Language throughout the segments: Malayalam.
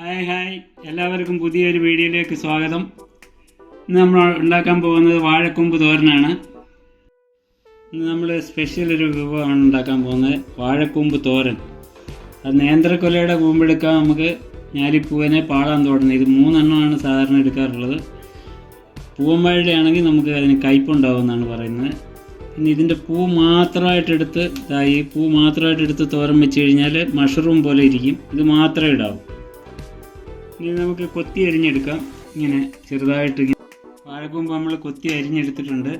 Hi hi. എല്ലാവർക്കും പുതിയൊരു വീഡിയോയിലേക്ക് സ്വാഗതം. ഇന്ന് നമ്മൾ ഉണ്ടാക്കാൻ പോകുന്നത് വാഴക്കൊമ്പ് തോരനാണ്. ഇന്ന് നമ്മൾ സ്പെഷ്യൽ ഒരു വിഭവമാണ് ഉണ്ടാക്കാൻ പോകുന്നത്. വാഴക്കൊമ്പ് തോരൻ. അത് നേന്ത്രക്കൊലയുടെ കൂമ്പെടുക്കാൻ നമുക്ക് ഞാലിപ്പൂവനെ പാടാൻ തോടണം ഇത് മൂന്നെണ്ണമാണ് സാധാരണ എടുക്കാറുള്ളത്. പൂവമ്പഴയുടെ ആണെങ്കിൽ നമുക്ക് അതിന് കയ്പുണ്ടാവുമെന്നാണ് പറയുന്നത്. പിന്നെ ഇതിന്റെ പൂ മാത്രമായിട്ടെടുത്ത് ഇതായി. പൂ മാത്രമായിട്ടെടുത്ത് തോരൻ വെച്ച് കഴിഞ്ഞാൽ മഷ്റൂം പോലെ ഇരിക്കും. ഇത് മാത്രമേ ഇടാവൂ. ഇനി നമുക്ക് കൊത്തി അരിഞ്ഞെടുക്കാം. ഇങ്ങനെ ചെറുതായിട്ട് ഇങ്ങനെ വാഴക്കൂമ്പ് നമ്മൾ കൊത്തി അരിഞ്ഞെടുത്തിട്ടുണ്ട്.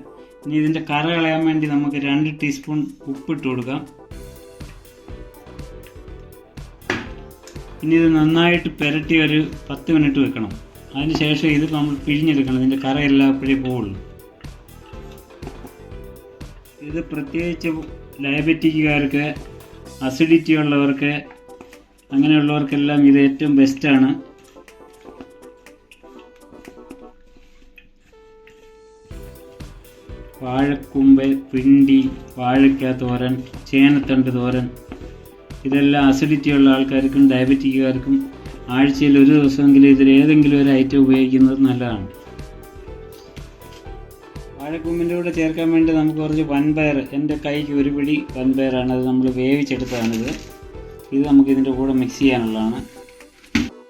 ഇനി ഇതിന്റെ കറ കളയാൻ വേണ്ടി നമുക്ക് രണ്ട് ടീസ്പൂൺ ഉപ്പിട്ട് കൊടുക്കാം. ഇനി ഇത് നന്നായിട്ട് പുരട്ടി ഒരു പത്ത് മിനിറ്റ് വെക്കണം. അതിന് ശേഷം ഇത് നമ്മൾ പിഴിഞ്ഞെടുക്കണം. ഇതിന്റെ കറ എല്ലാപ്പോഴേ പോവുള്ളൂ. ഇത് പ്രത്യേകിച്ച് ഡയബറ്റിക്കുകാർക്ക് അസിഡിറ്റി ഉള്ളവർക്ക് അങ്ങനെയുള്ളവർക്കെല്ലാം ഇത് ഏറ്റവും ബെസ്റ്റാണ് വാഴക്കുമ്പ് പിണ്ടി വാഴയ്ക്ക തോരൻ ചേനത്തണ്ട് തോരൻ. ഇതെല്ലാം അസിഡിറ്റി ഉള്ള ആൾക്കാർക്കും ഡയബറ്റിക്കുകാർക്കും ആഴ്ചയിൽ ഒരു ദിവസമെങ്കിലും ഇതിൽ ഏതെങ്കിലും ഒരു ഐറ്റം ഉപയോഗിക്കുന്നത് നല്ലതാണ്. വാഴക്കൂമ്പിന്റെ കൂടെ ചേർക്കാൻ വേണ്ടി നമുക്ക് കുറച്ച് വൻപയർ എന്റെ കൈക്ക് ഒരു പിടി വൻപയറാണ്. അത് നമ്മൾ വേവിച്ചെടുത്താണിത്. ഇത് നമുക്ക് ഇതിന്റെ കൂടെ മിക്സ് ചെയ്യാനുള്ളതാണ്.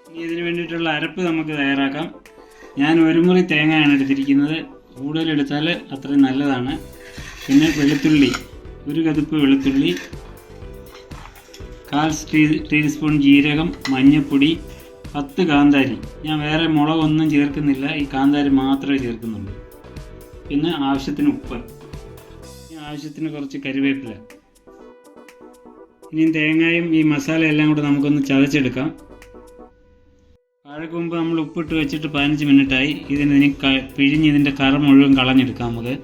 ഇനി ഇതിന് വേണ്ടിയിട്ടുള്ള അരപ്പ് നമുക്ക് തയ്യാറാക്കാം. ഞാൻ ഒരു മുറി തേങ്ങയാണ് എടുത്തിരിക്കുന്നത്. കൂടുതലെടുത്താൽ അത്രയും നല്ലതാണ്. പിന്നെ വെളുത്തുള്ളി ഒരു കതിപ്പ് വെളുത്തുള്ളി കാൽ ടീ ടീസ്പൂൺ ജീരകം മഞ്ഞൾപ്പൊടി പത്ത് കാന്താരി. ഞാൻ വേറെ മുളകൊന്നും ചേർക്കുന്നില്ല ഈ കാന്താരി മാത്രമേ ചേർക്കുന്നുള്ളൂ. പിന്നെ ആവശ്യത്തിന് ഉപ്പ്. ആവശ്യത്തിന് കുറച്ച് കരിവേപ്പില. ഇനി തേങ്ങയും ഈ മസാല എല്ലാം കൂടെ നമുക്കൊന്ന് ചതച്ചെടുക്കാം. വാഴക്ക് കൊമ്പ് നമ്മൾ ഉപ്പിട്ട് വെച്ചിട്ട് പതിനഞ്ച് മിനിറ്റായി. ഇതിന് പിഴിഞ്ഞ് ഇതിന്റെ കറ മുഴുവൻ കളഞ്ഞെടുക്കാം നമുക്ക്.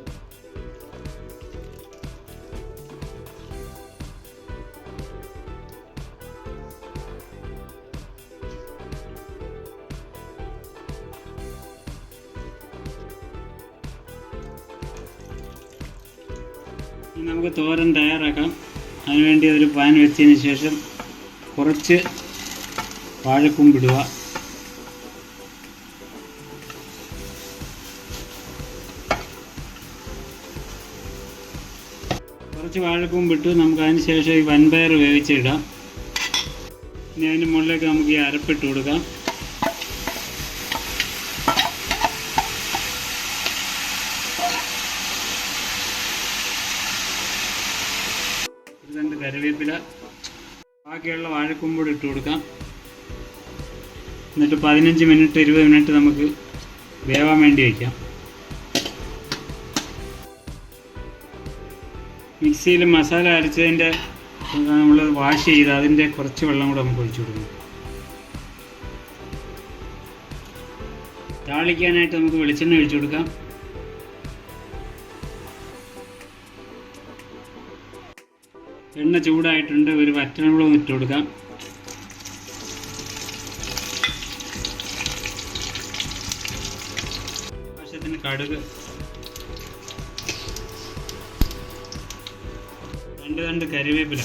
നമുക്ക് തോരൻ തയ്യാറാക്കാം. അതിനുവേണ്ടി ഒരു പാൻ വെച്ചതിന് ശേഷം കുറച്ച് വാഴക്കൊമ്പിടുക കുറച്ച് വാഴക്കൊമ്പിട്ട് നമുക്ക് അതിന് ശേഷം ഈ വൻപയർ വേവിച്ചിടാം. ഇനി അതിന്റെ മുകളിലേക്ക് നമുക്ക് ഈ അരപ്പിട്ട് കൊടുക്കാം. രണ്ട് കറിവേപ്പില. ബാക്കിയുള്ള വാഴക്കൊമ്പൂടെ ഇട്ട് കൊടുക്കാം. എന്നിട്ട് പതിനഞ്ച് മിനിറ്റ് ഇരുപത് മിനിറ്റ് നമുക്ക് വേവാൻ വേണ്ടി വയ്ക്കാം. മിക്സിയിൽ മസാല അരച്ചതിന്റെ നമ്മൾ വാഷ് ചെയ്ത് അതിന്റെ കുറച്ച് വെള്ളം കൂടെ നമുക്ക് ഒഴിച്ചു കൊടുക്കും. താളിക്കാനായിട്ട് നമുക്ക് വെളിച്ചെണ്ണ ഒഴിച്ചു കൊടുക്കാം. എണ്ണ ചൂടായിട്ടുണ്ട് ഒരു വറ്റനമുളക് ഇട്ട് കൊടുക്കാം. ആവശ്യത്തിന് കടുക് രണ്ട് രണ്ട് കരിവേപ്പില.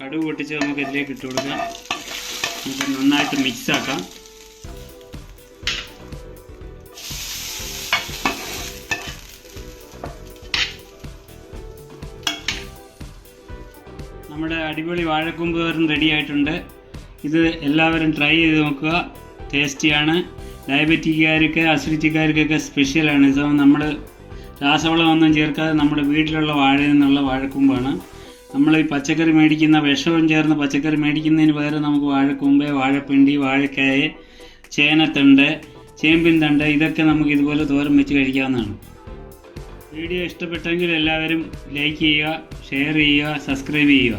കടുക് പൊട്ടിച്ച് നമുക്ക് ഇതിലേക്ക് ഇട്ട് കൊടുക്കാം. നമുക്ക് നന്നായിട്ട് മിക്സ് ആക്കാം. നമ്മുടെ അടിപൊളി വാഴക്കൊമ്പ് തോരൻ റെഡി ആയിട്ടുണ്ട്. ഇത് എല്ലാവരും ട്രൈ ചെയ്ത് നോക്കുക. ടേസ്റ്റിയാണ് ഡയബറ്റിക്കാർക്ക് അസിഡിറ്റിക്കാർക്കൊക്കെ സ്പെഷ്യലാണ് ഇത് നമ്മൾ രാസവളമൊന്നും ചേർക്കാതെ നമ്മുടെ വീട്ടിലുള്ള വാഴയിൽ നിന്നുള്ള വാഴക്കൂമ്പാണ്. നമ്മൾ ഈ പച്ചക്കറി മേടിക്കുന്ന വിഷവും ചേർന്ന് പച്ചക്കറി മേടിക്കുന്നതിന് പകരം നമുക്ക് വാഴക്കൊമ്പ് വാഴപ്പിണ്ടി വാഴക്കായ ചേനത്തണ്ട് ചേമ്പിൻ തണ്ട് ഇതൊക്കെ നമുക്ക് ഇതുപോലെ തോരൻ വെച്ച് കഴിക്കാവുന്നതാണ്. വീഡിയോ ഇഷ്ടപ്പെട്ടെങ്കിൽ എല്ലാവരും ലൈക്ക് ചെയ്യുക ഷെയർ ചെയ്യുക സബ്സ്ക്രൈബ് ചെയ്യുക.